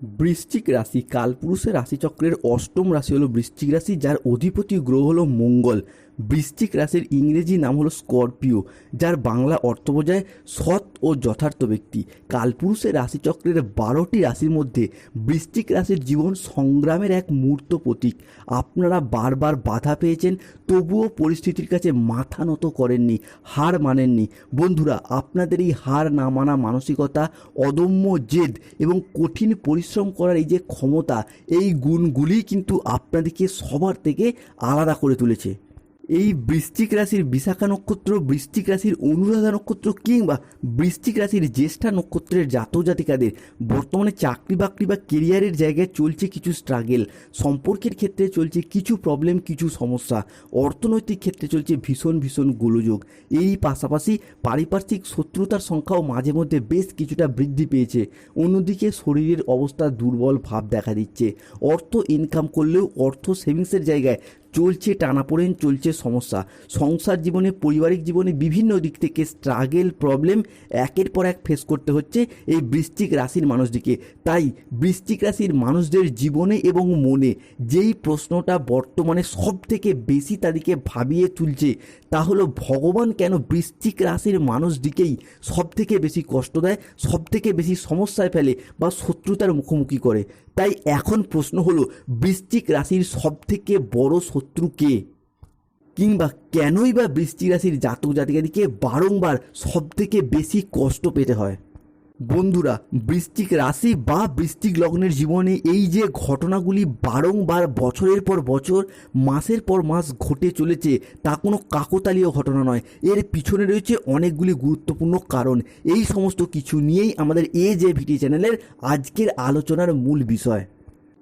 বৃশ্চিক রাশি কালপুরুষের রাশিচক্রের অষ্টম রাশি হলো বৃশ্চিক রাশি যার অধিপতি গ্রহ হলো মঙ্গল। বৃশ্চিক রাশির ইংরেজি নাম হলো স্করপিও, যার বাংলা অর্থ বোঝায় সৎ ও যথার্থ ব্যক্তি। কালপুরুষের রাশিচক্রের বারোটি রাশির মধ্যে বৃশ্চিক রাশির জীবন সংগ্রামের এক মূর্ত প্রতীক। আপনারা বারবার বাধা পেয়েছেন, তবুও পরিস্থিতির কাছে মাথা নত করেননি, হার মানেননি। বন্ধুরা, আপনাদের এই হার না মানা মানসিকতা, অদম্য জেদ এবং কঠিন পরিশ্রম করার এই যে ক্ষমতা, এই গুণগুলি কিন্তু আপনাদেরকে সবার থেকে আলাদা করে তুলেছে। এই বৃশ্চিক রাশির বিশাখা নক্ষত্র, বৃশ্চিক রাশির অনুরাধা নক্ষত্র কিংবা বৃশ্চিক রাশির জ্যেষ্ঠা নক্ষত্রের জাত জাতিকাদের বর্তমানে চাকরি বাকরি বা কেরিয়ারের জায়গায় চলছে কিছু স্ট্রাগেল সম্পর্কের ক্ষেত্রে চলছে কিছু প্রবলেম কিছু সমস্যা। অর্থনৈতিক ক্ষেত্রে চলছে ভীষণ ভীষণ গোলযোগ। এই পাশাপাশি পারিপার্শ্বিক শত্রুতার সংখ্যাও মাঝে মধ্যে বেশ কিছুটা বৃদ্ধি পেয়েছে। অন্যদিকে শরীরের অবস্থা দুর্বল ভাব দেখা দিচ্ছে। অর্থ ইনকাম করলেও অর্থ সেভিংসের জায়গায় চলছে টানাপোড়েন, চলছে সমস্যা। সংসার জীবনে, পারিবারিক জীবনে বিভিন্ন দিক থেকে স্ট্রাগেল প্রবলেম একের পর এক ফেস করতে হচ্ছে এই বৃশ্চিক রাশির মানুষদিকে তাই বৃশ্চিক রাশির মানুষদের জীবনে এবং মনে যেই প্রশ্নটা বর্তমানে সব থেকে বেশি তাদেরকে ভাবিয়ে তুলছে, তা হলো ভগবান কেন বৃশ্চিক রাশির মানুষদিকেই সব থেকে বেশি কষ্ট দেয় সব থেকে বেশি সমস্যায় ফেলে বা শত্রুতার মুখোমুখি করে? তাই এখন প্রশ্ন হলো, বৃশ্চিক রাশির সবথেকে বড় শত্রু কে? কিংবা কেনই বা বৃষ্টি রাশির জাতক জাতিকাদিকে বারংবার সবথেকে বেশি কষ্ট পেতে হয়? বন্ধুরা বৃষ্টিক রাশি বা বৃষ্টিক লগ্নের জীবনে এই যে ঘটনাগুলি বারংবার বছরের পর বছর, মাসের পর মাস ঘটে চলেছে, তা কোনো কাকতালীয় ঘটনা নয়। এর পিছনে রয়েছে অনেকগুলি গুরুত্বপূর্ণ কারণ। এই সমস্ত কিছু নিয়েই আমাদের এ যে ভিটি চ্যানেলের আজকের আলোচনার মূল বিষয়।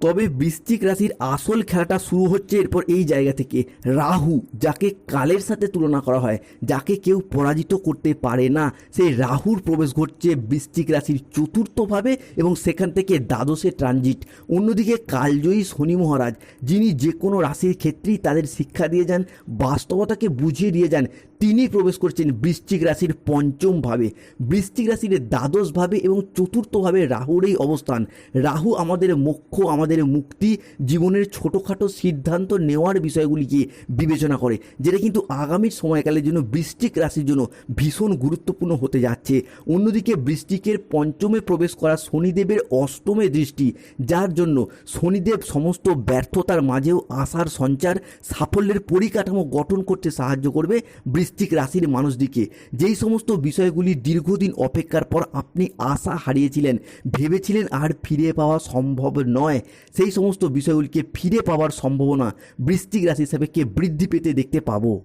তবে বৃশ্চিক রাশির আসল খেলাটা শুরু হচ্ছে এরপর এই জায়গা থেকে। রাহু, যাকে কালের সাথে তুলনা করা হয়, যাকে কেউ পরাজিত করতে পারে না, সেই রাহুর প্রবেশ ঘটছে বৃশ্চিক রাশির চতুর্থভাবে এবং সেখান থেকে দ্বাদশে ট্রানজিট। অন্যদিকে কালজয়ী শনি মহারাজ, যিনি যে কোনো রাশির ক্ষেত্রেই তাদের শিক্ষা দিয়ে যান, বাস্তবতাকে বুঝিয়ে দিয়ে যান, তিনি প্রবেশ করছেন বৃশ্চিক রাশির পঞ্চমভাবে। বৃশ্চিক রাশির দ্বাদশভাবে এবং চতুর্থভাবে রাহুর এই অবস্থান। রাহু আমাদের মোক্ষ, আমাদের মুক্তি জীবনের ছোটোখাটো সিদ্ধান্ত নেওয়ার বিষয়গুলিকে বিবেচনা করে, যেটা কিন্তু আগামীর সময়কালের জন্য বৃষ্টিক রাশির জন্য ভীষণ গুরুত্বপূর্ণ হতে যাচ্ছে। অন্যদিকে বৃষ্টিকের পঞ্চমে প্রবেশ করা শনিদেবের অষ্টমে দৃষ্টি, যার জন্য শনিদেব সমস্ত ব্যর্থতার মাঝেও আশার সঞ্চার, সাফল্যের পরিকাঠামো গঠন করতে সাহায্য করবে বৃষ্টিক রাশির মানুষদিকে। যেই সমস্ত বিষয়গুলি দীর্ঘদিন অপেক্ষার পর আপনি আশা হারিয়েছিলেন, ভেবেছিলেন আর ফিরে পাওয়া সম্ভব নয় সেই সমস্ত বিষয়গুলিকে ফিরে পাওয়ার সম্ভাবনা বৃষ্টিক রাশি হিসাবে কে বৃদ্ধি পেতে দেখতে পাবো।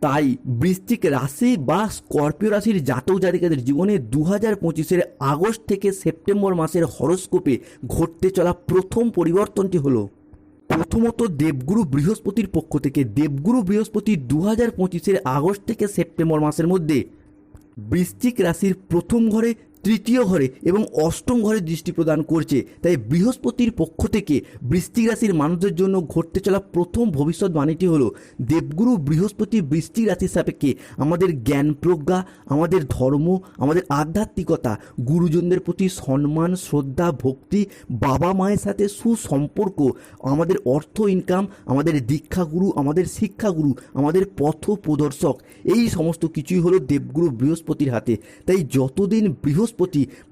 তাই বৃশ্চিক রাশি বা স্করপিও রাশির জাতক জাতিকাদের জীবনে দু হাজার পঁচিশের আগস্ট থেকে সেপ্টেম্বর মাসের হরস্কোপে ঘটতে চলা প্রথম পরিবর্তনটি হলো, প্রথমত দেবগুরু বৃহস্পতির পক্ষ থেকে দেবগুরু বৃহস্পতি দু হাজার পঁচিশের আগস্ট থেকে সেপ্টেম্বর মাসের মধ্যে বৃশ্চিক রাশির প্রথম ঘরে তৃতীয় ঘরে এবং অষ্টম ঘরে দৃষ্টি প্রদান করছে। তাই বৃহস্পতির পক্ষ থেকে বৃশ্চিক রাশির মানুষদের জন্য ঘটতে চলা প্রথম ভবিষ্যৎবাণীটি হলো, দেবগুরু বৃহস্পতি বৃশ্চিক রাশির সাপেক্ষে আমাদের জ্ঞান প্রজ্ঞা, আমাদের ধর্ম, আমাদের আধ্যাত্মিকতা, গুরুজনদের প্রতি সম্মান, শ্রদ্ধা, ভক্তি, বাবা মায়ের সাথে সুসম্পর্ক, আমাদের অর্থ ইনকাম আমাদের দীক্ষাগুরু, আমাদের শিক্ষাগুরু, আমাদের পথ প্রদর্শক এই সমস্ত কিছুই হলো দেবগুরু বৃহস্পতির হাতে। তাই যতদিন বৃহস্পতি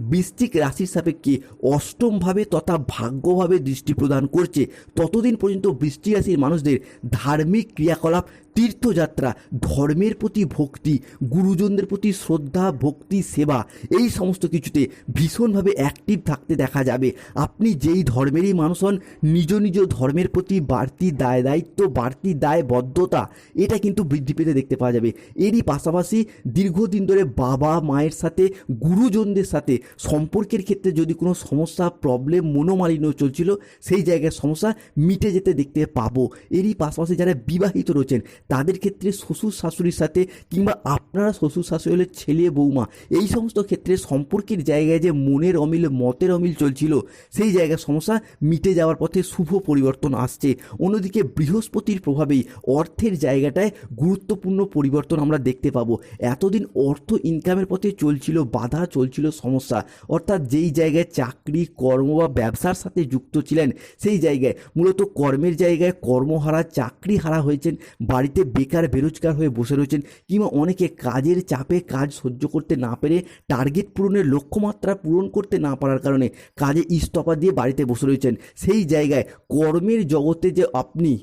বৃশ্চিক রাশির সাপেক্ষে অষ্টমভাবে তথা ভাগ্যভাবে দৃষ্টি প্রদান করছে। ততদিন পর্যন্ত বৃষ্টি রাশির মানুষদের ধার্মিক ক্রিয়াকলাপ, তীর্থযাত্রা, ধর্মের প্রতি ভক্তি, গুরুজনদের প্রতি শ্রদ্ধা, ভক্তি, সেবা, এই সমস্ত কিছুতে ভীষণভাবে অ্যাক্টিভ থাকতে দেখা যাবে। আপনি যেই ধর্মেরই মানুষ হন, নিজ নিজ ধর্মের প্রতি বাড়তি দায় দায়িত্ব, বাড়তি দায়বদ্ধতা এটা কিন্তু বৃদ্ধি পেতে দেখতে পাওয়া যাবে। এরই পাশাপাশি দীর্ঘদিন ধরে বাবা মায়ের সাথে গুরুজনদের সাথে সম্পর্কের ক্ষেত্রে যদি কোনো সমস্যা প্রবলেম মনোমালিন্য চলছিল, সেই জায়গায় সমস্যা মিটে যেতে দেখতে পাবো। এরই পাশাপাশি যারা বিবাহিত রয়েছেন, তাদের ক্ষেত্রে শ্বশুর শাশুড়ির সাথে কিংবা আপনারা শ্বশুর শাশুড়ি হলে ছেলে, বৌমা, এই সমস্ত ক্ষেত্রে সম্পর্কের জায়গায় যে মনের অমিল, মতের অমিল চলছিল, সেই জায়গায় সমস্যা মিটে যাওয়ার পথে শুভ পরিবর্তন আসছে। অন্যদিকে বৃহস্পতির প্রভাবেই অর্থের জায়গাটায় গুরুত্বপূর্ণ পরিবর্তন আমরা দেখতে পাবো। এতদিন অর্থ ইনকামের পথে চলছিল, বাধা চলছিল সমস্যা। অর্থাৎ যেই জায়গায় চাকরি, কর্ম বা ব্যবসার সাথে যুক্ত ছিলেন, সেই জায়গায় মূলত কর্মের জায়গায় কর্মহারা চাকরি হারা হয়েছেন, বাড়িতে বেকার, বেরোজগার হয়ে বসে রয়েছেন কিংবা অনেকে কাজের চাপে কাজ সহ্য করতে না পেরে টার্গেট পূরণের লক্ষ্যমাত্রা পূরণ করতে না পারার কারণে কাজে ইস্তফা দিয়ে বাড়িতে বসে রয়েছেন। সেই জায়গায় কর্মের জগতে যে আপনি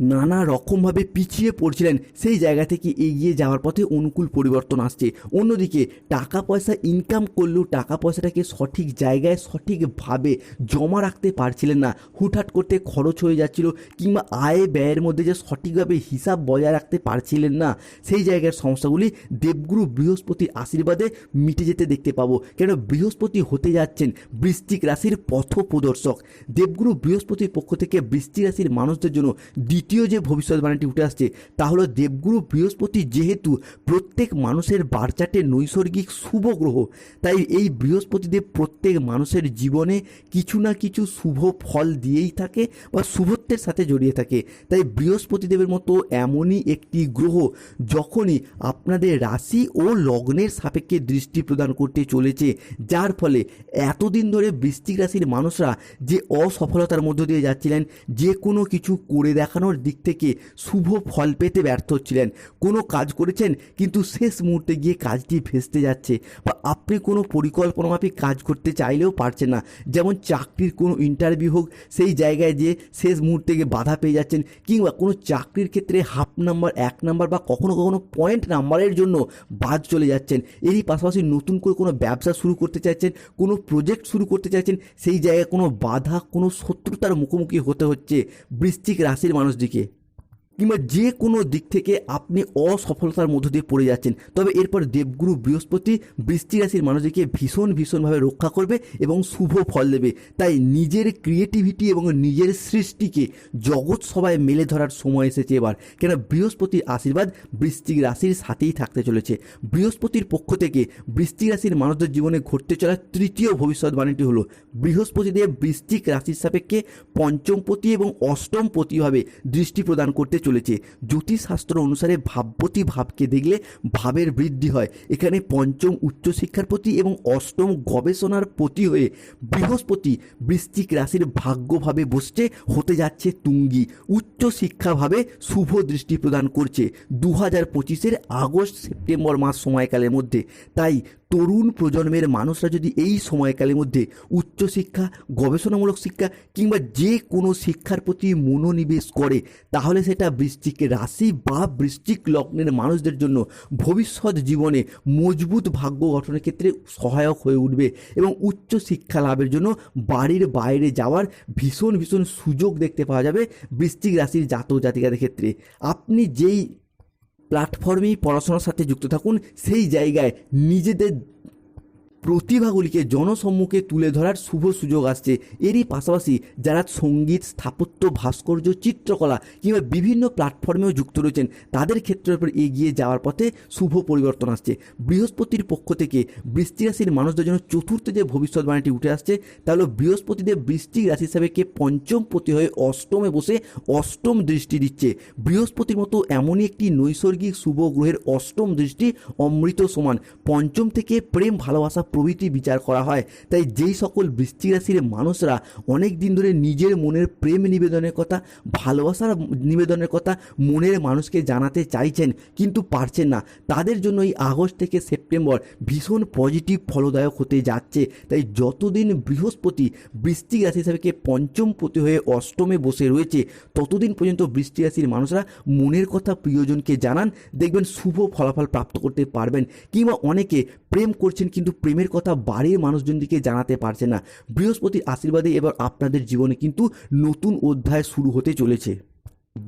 নানা রকমভাবে পিছিয়ে পড়ছিলেন। সেই জায়গা থেকে এগিয়ে যাওয়ার পথে অনুকূল পরিবর্তন আসছে। অন্যদিকে টাকা পয়সা ইনকাম করলেও টাকা পয়সাটাকে সঠিক জায়গায়, সঠিকভাবে জমা রাখতে পারছিলেন না। হুটহাট করতে খরচ হয়ে যাচ্ছিল কিংবা আয় ব্যয়ের মধ্যে যে সঠিকভাবে হিসাব বজায় রাখতে পারছিলেন না, সেই জায়গার সমস্যাগুলি দেবগুরু বৃহস্পতির আশীর্বাদে মিটে যেতে দেখতে পাবো। কেন বৃহস্পতি হতে যাচ্ছেন বৃশ্চিক রাশির পথ প্রদর্শক দেবগুরু বৃহস্পতির পক্ষ থেকে বৃশ্চিক রাশির মানুষদের জন্য দ্বিতীয় যে ভবিষ্যৎবাণীটি উঠে আসছে, তা হলো দেবগুরু বৃহস্পতি যেহেতু প্রত্যেক মানুষের বারচাটে নৈসর্গিক শুভ গ্রহ, তাই এই বৃহস্পতিদেব প্রত্যেক মানুষের জীবনে কিছু না কিছু শুভ ফল দিয়েই থাকে বা শুভত্বের সাথে জড়িয়ে থাকে। তাই বৃহস্পতিদেবের মতো এমনই একটি গ্রহ যখনই আপনাদের রাশি ও লগ্নের সাপেক্ষে দৃষ্টি প্রদান করতে চলেছে, যার ফলে এতদিন ধরে বৃশ্চিক রাশির মানুষরা যে অসফলতার মধ্য দিয়ে যাচ্ছিলেন, যে কোনো কিছু করে দেখানোর দিক থেকে শুভ ফল পেতে ব্যর্থ হচ্ছিলেন। কোনো কাজ করেছেন, কিন্তু শেষ মুহূর্তে গিয়ে কাজটি ভেস্তে যাচ্ছে বা আপনি কোনো পরিকল্পনা মাফিক কাজ করতে চাইলেও পারছেন না। যেমন চাকরির কোনো ইন্টারভিউ হোক, সেই জায়গায় যে শেষ মুহূর্তে গিয়ে বাধা পেয়ে যাচ্ছেন কিংবা কোনো চাকরির ক্ষেত্রে হাফ নাম্বার এক নাম্বার বা কখনো কখনো পয়েন্ট নাম্বারের জন্য বাদ চলে যাচ্ছেন। এরই পাশাপাশি নতুন করে কোনো ব্যবসা শুরু করতে চাইছেন, কোনো প্রজেক্ট শুরু করতে চাইছেন, সেই জায়গায় কোনো বাধা, কোনো শত্রুতার মুখোমুখি হতে হচ্ছে বৃশ্চিক রাশির মানুষদিকে কিংবা যে কোনো দিক থেকে আপনি অসফলতার মধ্য দিয়ে পড়ে যাচ্ছেন, তবে এরপর দেবগুরু বৃহস্পতি বৃষ্টি রাশির মানুষদেরকে ভীষণ ভীষণভাবে রক্ষা করবে এবং শুভ ফল দেবে। তাই নিজের ক্রিয়েটিভিটি এবং নিজের সৃষ্টিকে জগৎ সবাই মেলে ধরার সময় এসেছে এবার। কেন বৃহস্পতির আশীর্বাদ বৃশ্চিক রাশির সাথেই থাকতে চলেছে। বৃহস্পতির পক্ষ থেকে বৃশ্চিক রাশির মানুষদের জীবনে ঘটতে চলা তৃতীয় ভবিষ্যৎবাণীটি হলো, বৃহস্পতিদেব বৃষ্টিক রাশির সাপেক্ষে পঞ্চমপতি এবং অষ্টমপতিভাবে দৃষ্টি প্রদান করতে চলেছে জ্যোতিষশাস্ত্র অনুসারে ভাবপতি ভাবকে দেখলে ভাবের বৃদ্ধি হয়। এখানে পঞ্চম উচ্চশিক্ষার প্রতি এবং অষ্টম গবেষণার প্রতি হয়ে বৃহস্পতি বৃশ্চিক রাশির ভাগ্যভাবে বসছে, হতে যাচ্ছে তুঙ্গি। উচ্চশিক্ষাভাবে শুভ দৃষ্টি প্রদান করছে। দু হাজার পঁচিশের আগস্ট সেপ্টেম্বর মাস সময়কালের মধ্যে। তাই তরুণ প্রজন্মের মানুষরা যদি এই সময়কালের মধ্যে উচ্চশিক্ষা, গবেষণামূলক শিক্ষা কিংবা যে কোনো শিক্ষার প্রতি মনোনিবেশ করে, তাহলে সেটা বৃশ্চিক রাশি বা বৃশ্চিক লগ্নের মানুষদের জন্য ভবিষ্যৎ জীবনে মজবুত ভাগ্য গঠনের ক্ষেত্রে সহায়ক হয়ে উঠবে এবং উচ্চ শিক্ষা লাভের জন্য বাড়ির বাইরে যাওয়ার ভীষণ ভীষণ সুযোগ দেখতে পাওয়া যাবে বৃশ্চিক রাশির জাতক জাতিকাদের ক্ষেত্রে। আপনি যেই প্ল্যাটফর্মেই পড়াশোনার সাথে যুক্ত থাকুন। সেই জায়গায় নিজেদের প্রতিভাগুলিকে জনসম্মুখে তুলে ধরার শুভ সুযোগ আসছে। এরই পাশাপাশি যারা সংগীত, স্থাপত্য, ভাস্কর্য, চিত্রকলা কিংবা বিভিন্ন প্ল্যাটফর্মেও যুক্ত রয়েছেন, তাদের ক্ষেত্রের উপর এগিয়ে যাওয়ার পথে শুভ পরিবর্তন আসছে। বৃহস্পতির পক্ষ থেকে বৃষ্টি রাশির মানুষদের জন্য চতুর্থ যে ভবিষ্যৎবাণীটি উঠে আসছে, তা হলো বৃহস্পতিদেব বৃষ্টি রাশি হিসাবে কে পঞ্চম পতি হয়ে অষ্টমে বসে অষ্টম দৃষ্টি দিচ্ছে। বৃহস্পতির মতো এমনই একটি নৈসর্গিক শুভ গ্রহের অষ্টম দৃষ্টি অমৃত সমান। পঞ্চম থেকে প্রেম, ভালোবাসা প্রভৃতি বিচার করা হয়। তাই যেই সকল বৃষ্টি রাশির মানুষরা অনেক দিন ধরে নিজের মনের প্রেম নিবেদনের কথা, ভালোবাসার নিবেদনের কথা মনের মানুষকে জানাতে চাইছেন, কিন্তু পারছেন না। তাদের জন্য এই আগস্ট থেকে সেপ্টেম্বর ভীষণ পজিটিভ, ফলদায়ক হতে যাচ্ছে। তাই যতদিন বৃহস্পতি বৃষ্টিক রাশি হিসাবে পঞ্চম পতি হয়ে অষ্টমে বসে রয়েছে, ততদিন পর্যন্ত বৃষ্টি রাশির মানুষরা মনের কথা প্রিয়জনকে জানান, দেখবেন শুভ ফলাফল প্রাপ্ত করতে পারবেন। কিংবা অনেকে প্রেম করছেন, কিন্তু প্রেমের কথা বাড়ির মানুষজনদিকে জানাতে পারছে না। বৃহস্পতির আশীর্বাদে এবার আপনাদের জীবনে কিন্তু নতুন অধ্যায় শুরু হতে চলেছে।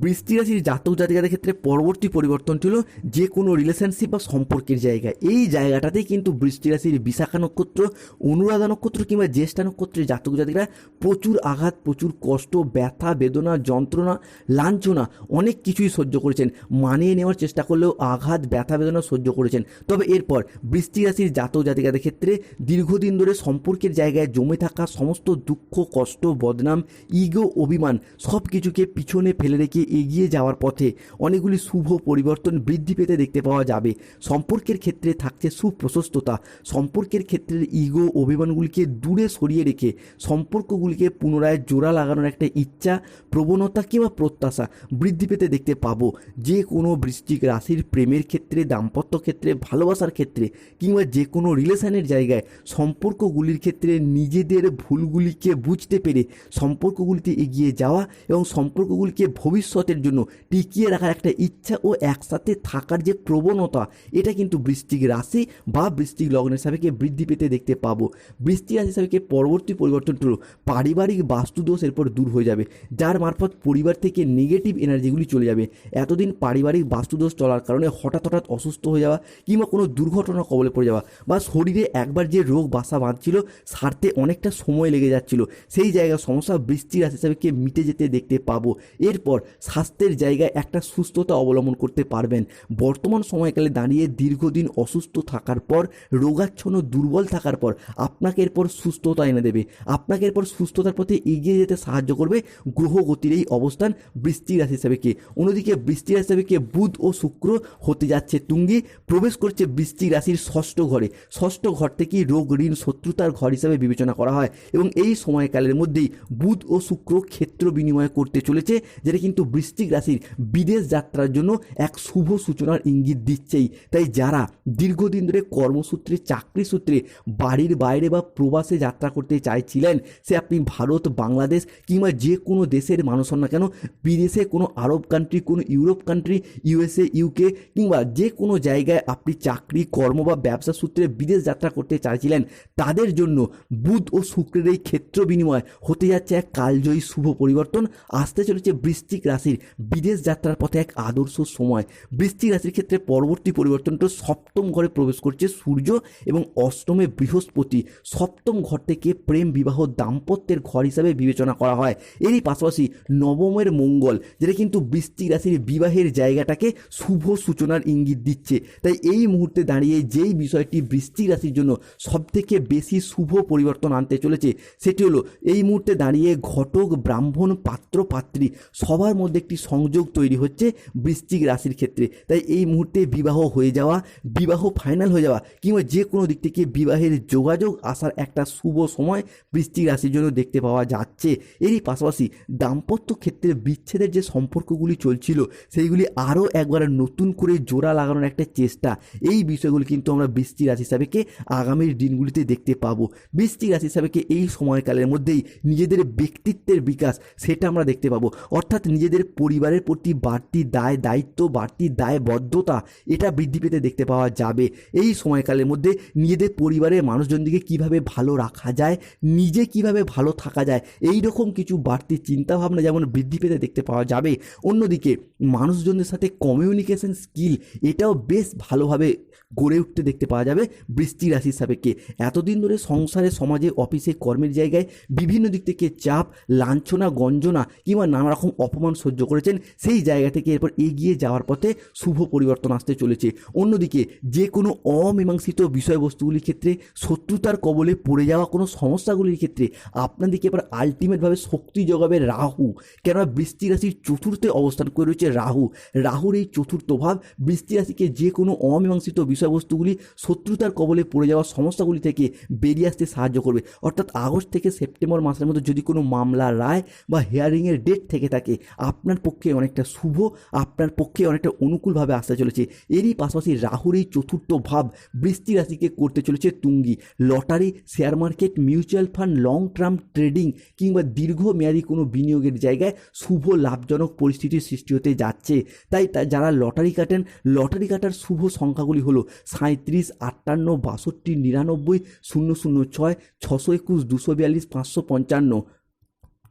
বৃষ্টি রাশির জাতক জাতিকাদের ক্ষেত্রে পরবর্তী পরিবর্তনটি হলো যে কোনো রিলেশনশিপ বা সম্পর্কের জায়গা। এই জায়গাটাতেই কিন্তু বৃষ্টি রাশির বিশাখা নক্ষত্র, অনুরাধা নক্ষত্র কিংবা জ্যেষ্ঠা নক্ষত্রের জাতক জাতিকারা প্রচুর আঘাত, প্রচুর কষ্ট, ব্যথা, বেদনা, যন্ত্রণা, লাঞ্ছনা অনেক কিছুই সহ্য করেছেন। মানিয়ে নেওয়ার চেষ্টা করলেও আঘাত, ব্যথা, বেদনা সহ্য করেছেন। তবে এরপর বৃষ্টি রাশির জাতক জাতিকাদের ক্ষেত্রে দীর্ঘদিন ধরে সম্পর্কের জায়গায় জমে থাকা সমস্ত দুঃখ, কষ্ট, বদনাম ইগো অভিমান সব কিছুকে পিছনে ফেলে রেখে এগিয়ে যাওয়ার পথে অনেকগুলি শুভ পরিবর্তন বৃদ্ধি পেতে দেখতে পাওয়া যাবে। সম্পর্কের ক্ষেত্রে থাকছে সুপ্রশস্ততা। সম্পর্কের ক্ষেত্রে ইগো অভিমানগুলিকে দূরে সরিয়ে রেখে সম্পর্কগুলিকে পুনরায় জোড়া লাগানোর একটা ইচ্ছা, প্রবণতা কিংবা প্রত্যাশা বৃদ্ধি পেতে দেখতে পাবো। যে কোনো বৃষ্টিক রাশির প্রেমের ক্ষেত্রে, দাম্পত্য ক্ষেত্রে, ভালোবাসার ক্ষেত্রে কিংবা যে কোনো রিলেশনের জায়গায় সম্পর্কগুলির ক্ষেত্রে নিজেদের ভুলগুলিকে বুঝতে পেরে সম্পর্কগুলিতে এগিয়ে যাওয়া এবং সম্পর্কগুলিকে ভবিষ্যতের জন্য টিকিয়ে রাখার একটা ইচ্ছা ও একসাথে থাকার যে প্রবণতা, এটা কিন্তু বৃশ্চিক রাশি বা বৃশ্চিক লগ্নের সাপেক্ষে বৃদ্ধি পেতে দেখতে পাবো। বৃষ্টি রাশি সাপেক্ষে পরবর্তী পরিবর্তন হলো পারিবারিক বাস্তুদোষ এরপর দূর হয়ে যাবে, যার মারফত পরিবার থেকে নেগেটিভ এনার্জিগুলি চলে যাবে। এতদিন পারিবারিক বাস্তুদোষ চলার কারণে হঠাৎ হঠাৎ অসুস্থ হয়ে যাওয়া কিংবা কোনো দুর্ঘটনা কবলে পড়ে যাওয়া বা শরীরে একবার যে রোগ বাসা বাঁধছিল, সারতে অনেকটা সময় লেগে যাচ্ছিল, সেই জায়গার সমস্যা বৃষ্টি রাশি সাপেক্ষে মিটে যেতে দেখতে পাবো। এরপর স্বাস্থ্যের জায়গায় একটা সুস্থতা অবলম্বন করতে পারবেন। বর্তমান সময়কালে দাঁড়িয়ে দীর্ঘদিন অসুস্থ থাকার পর, রোগাচ্ছন্ন, দুর্বল থাকার পর আপনাকে এরপর সুস্থতা এনে দেবে। আপনাকে এরপর সুস্থতার পথে এগিয়ে যেতে সাহায্য করবে গ্রহ গতির এই অবস্থান বৃষ্টি রাশি হিসাবে কে। অন্যদিকে বৃষ্টি রাশি হিসাবে কে, বুধ ও শুক্র হতে যাচ্ছে তুঙ্গি। প্রবেশ করছে বৃষ্টি রাশির ষষ্ঠ ঘরে। ষষ্ঠ ঘর থেকেই রোগ, ঋণ, শত্রুতার ঘর হিসাবে বিবেচনা করা হয় এবং এই সময়কালের মধ্যেই বুধ ও শুক্র ক্ষেত্র বিনিময় করতে চলেছে, যেটা কিন্তু বৃশ্চিক রাশির বিদেশ যাত্রার জন্য এক শুভ সূচনার ইঙ্গিত দিচ্ছেই। তাই যারা দীর্ঘদিন ধরে কর্মসূত্রে চাকরি সূত্রে বাড়ির বাইরে বা প্রবাসে যাত্রা করতে চাইছিলেন, সে আপনি ভারত, বাংলাদেশ কিংবা যে কোনো দেশের মানুষ হন না কেন, বিদেশে কোনো আরব কান্ট্রি কোনো ইউরোপ কান্ট্রি ইউএসএ ইউকে কিংবা যে কোনো জায়গায় আপনি চাকরি, কর্ম বা ব্যবসা সূত্রে বিদেশ যাত্রা করতে চাইছিলেন, তাদের জন্য বুধ ও শুক্রের এই ক্ষেত্র বিনিময় হতে যাচ্ছে এক কালজয়ী শুভ পরিবর্তন। আসতে চলেছে বৃশ্চিক রাশির বিদেশ যাত্রার পথে এক আদর্শ সময়। বৃষ্টি রাশির ক্ষেত্রে পরবর্তী পরিবর্তনটা সপ্তম ঘরে প্রবেশ করছে সূর্য এবং অষ্টমে বৃহস্পতি। সপ্তম ঘর থেকে প্রেম, বিবাহ, দাম্পত্যের ঘর হিসাবে বিবেচনা করা হয়। এরই পাশাপাশি নবমের মঙ্গল, যেটা কিন্তু বৃষ্টি রাশির বিবাহের জায়গাটাকে শুভ সূচনার ইঙ্গিত দিচ্ছে। তাই এই মুহূর্তে দাঁড়িয়ে যেই বিষয়টি বৃশ্চিক রাশির জন্য সবথেকে বেশি শুভ পরিবর্তন আনতে চলেছে, সেটি হলো এই মুহূর্তে দাঁড়িয়ে ঘটক, ব্রাহ্মণ পাত্র পাত্রী সবার মধ্যে একটি সংযোগ তৈরি হচ্ছে বৃশ্চিক রাশির ক্ষেত্রে। তাই এই মুহূর্তে বিবাহ হয়ে যাওয়া, বিবাহ ফাইনাল হয়ে যাওয়া কিংবা যে কোনো দিক থেকে বিবাহের যোগাযোগ আসার একটা শুভ সময় বৃশ্চিক রাশির জন্য দেখতে পাওয়া যাচ্ছে। এরই পাশাপাশি দাম্পত্য ক্ষেত্রে বিচ্ছেদের যে সম্পর্কগুলি চলছিল, সেইগুলি আরও একবার নতুন করে জোড়া লাগানোর একটা চেষ্টা। এই বিষয়গুলি কিন্তু আমরা বৃষ্টি রাশি হিসাবেকে আগামীর দিনগুলিতে দেখতে পাবো। বৃষ্টি রাশি হিসাবেকে এই সময়কালের মধ্যেই নিজেদের ব্যক্তিত্বের বিকাশ, সেটা আমরা দেখতে পাবো। অর্থাৎ নিজেদের পরিবারের প্রতি বাড়তি দায়, দায়িত্ব, বাড়তি দায়বদ্ধতা এটা বৃদ্ধি পেতে দেখতে পাওয়া যাবে। এই সময়কালের মধ্যে নিজেদের পরিবারের মানুষজনদিকে কীভাবে ভালো রাখা যায়, নিজে কীভাবে ভালো থাকা যায় এই রকম কিছু বাড়তি চিন্তাভাবনা যেমন বৃদ্ধি পেতে দেখতে পাওয়া যাবে। অন্যদিকে মানুষজনদের সাথে কমিউনিকেশন স্কিল এটাও বেশ ভালোভাবে গড়ে উঠতে দেখতে পাওয়া যাবে বৃষ্টি রাশির সাপেক্ষে। এতদিন ধরে সংসারে, সমাজে, অফিসে, কর্মের জায়গায় বিভিন্ন দিক থেকে চাপ, লাঞ্ছনা, গঞ্জনা কিংবা নানা রকম অপমান সহ্য করেছেন, সেই জায়গা থেকে এরপর এগিয়ে যাওয়ার পথে শুভ পরিবর্তন আসতে চলেছে। অন্যদিকে যে কোনো অমীমাংসিত বিষয়বস্তুগুলির ক্ষেত্রে শত্রুতার কবলে পড়ে যাওয়া কোনো সমস্যাগুলির ক্ষেত্রে আপনাদেরকে এবার আলটিমেটভাবে শক্তি যোগাবে রাহু। কেননা বৃষ্টি রাশির চতুর্থে অবস্থান করে রয়েছে রাহু। রাহুর এই চতুর্থ ভাব বৃষ্টি রাশিকে যে কোনো অমীমাংসিত বিষয়বস্তুগুলি শত্রুতার কবলে পড়ে যাওয়া সমস্যাগুলি থেকে বেরিয়ে আসতে সাহায্য করবে। অর্থাৎ আগস্ট থেকে সেপ্টেম্বর মাসের মধ্যে যদি কোনো মামলা রায় বা হিয়ারিংয়ের ডেট থেকে থাকে আপনার পক্ষে অনেকটা শুভ, আপনার পক্ষে অনেকটা অনুকূলভাবে আসতে চলেছে। এরই পাশাপাশি রাহুর এই চতুর্থ ভাব বৃষ্টি রাশিকে করতে চলেছে তুঙ্গি। Lottery share market mutual fund long term trading কিংবা দীর্ঘমেয়াদী কোনো বিনিয়োগের জায়গায় শুভ লাভজনক পরিস্থিতির সৃষ্টি হতে যাচ্ছে। তাই যারা লটারি কাটেন, লটারি কাটার শুভ সংখ্যাগুলি হলো সাঁত্রিশ আটান্ন, বাষট্টি, নিরানব্বই, শূন্য শূন্য ছয়, ছশো একুশ, দুশো বিয়াল্লিশ, পাঁচশো পঞ্চান্ন।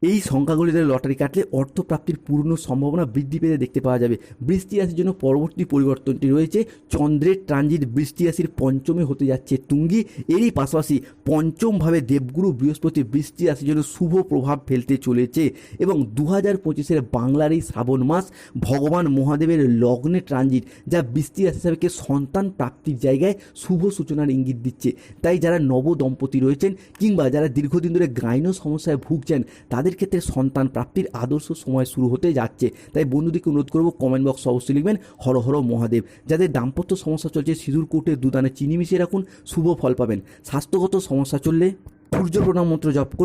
এই সংখ্যাগুলিতে লটারি কাটলে অর্থপ্রাপ্তির পূর্ণ সম্ভাবনা বৃদ্ধি পেতে দেখতে পাওয়া যাবে। বৃষ্টি রাশির জন্য পরবর্তী পরিবর্তনটি রয়েছে। চন্দ্রের ট্রানজিট বৃষ্টি রাশির পঞ্চমে হতে যাচ্ছে তুঙ্গি। এরই পাশাপাশি পঞ্চমভাবে দেবগুরু বৃহস্পতি বৃষ্টি রাশির জন্য শুভ প্রভাব ফেলতে চলেছে এবং দু হাজার পঁচিশের বাংলার এই শ্রাবণ মাস ভগবান মহাদেবের লগ্নে ট্রানজিট, যা বৃষ্টি রাশি হিসাবে সন্তান প্রাপ্তির জায়গায় শুভ সূচনার ইঙ্গিত দিচ্ছে। তাই যারা নব দম্পতি রয়েছেন কিংবা যারা দীর্ঘদিন ধরে গাইনো সমস্যায় ভুগছেন তাদের ক্ষেত্রে সন্তান প্রাপ্তির আদর্শ সময় শুরু হতে যাচ্ছে। তাই বন্ধুদেরকে অনুরোধ করব কমেন্ট বক্স অবশ্যই লিখবেন, হর হর মহাদেব। যাদের দাম্পত্য সমস্যা চলছে, সিঁদুর, কোটে, দুদানে চিনি মিশিয়ে রাখুন, শুভ ফল পাবেন। স্বাস্থ্যগত সমস্যা চললে সূর্য প্রণাম মন্ত্র জপ করুন।